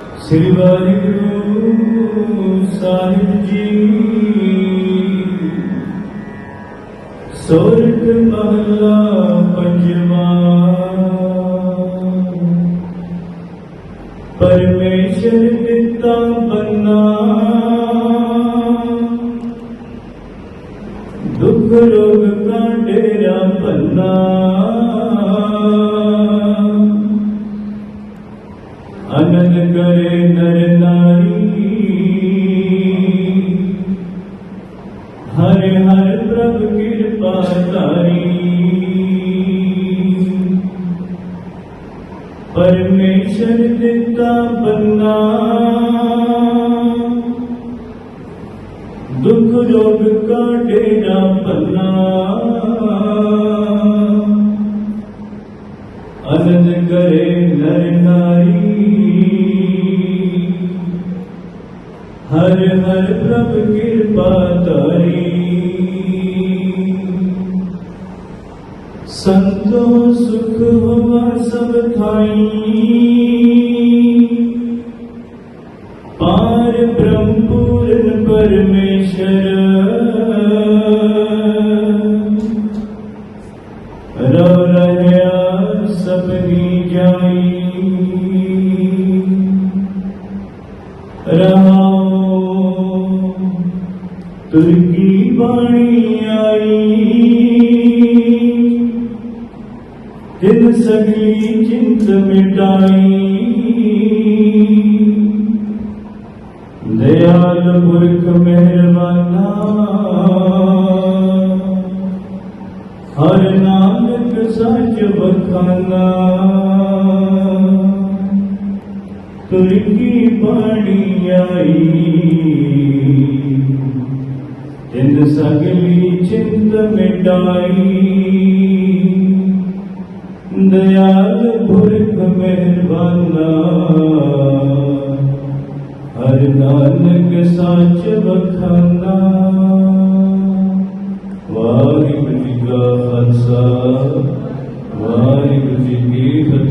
ਸ੍ਰੀ ਵਾਹਿਗੁਰੂ ਸਾਹਿਬ ਜੀ। ਸੋਰਠ ਮਹਲਾ ਪੰਜਵਾਂ। ਪਰਮੇਸ਼ਰ ਦਿੱਤਾ ਬੰਨਾ। ਦੁੱਖ ਰੋਗ ਕਾ ਡੇਰਾ ਬੰਨਾ ਅਨੰਦ ਕਰੇ ਨਰ ਨਾਰੀ। ਹਰ ਹਰ ਪ੍ਰਭ ਕਿਰਪਾ ਤਾਰੀ ਪਰਮੇਸ਼ਰ ਦਿੱਤਾ ਬੰਨਾ ਦੁੱਖ ਰੋਗ ਕਾ ਡੇਰਾ ਪੰਨਾ ਅਨੰਦ ਕਰੇ ਨਰ ਨਾਰੀ। ਹਰ ਹਰ ਪ੍ਰਭ ਕਿਰਪਾ ਤਾਰੀ ਸੰਤੋ ਸੁਖ ਹੋਵਾ ਸਭ ਥਾਈ। ਪਾਰ ਬ੍ਰਹਮ ਪੂਰਨ ਪਰਮੇਸ਼ਰ ਰਵ ਰਹਿਆ ਸਭਨੀ ਜਾਈ। ਰਹਾਉ ਤੁਰਕੀ ਬਾਣੀ ਆਈ? ਤਿਨ ਸਗਲੀ ਚਿੰਤ ਮਿਟਾਈ। ਦਇਆਲ ਪੁਰਖ ਮਿਹਰਬਾਨਾ। ਹਰ ਨਾਨਕ ਸੱਚ ਬਖਾਨਾ ਤੁਰ ਕੀ ਬਾਣੀ ਆਈ? सगली चिंत मिटाई दयाल पुरख मेहरबाना हर नानक साच बखाना वाहिगुरु जी का खालसा वाहिगुरु जी की फतेह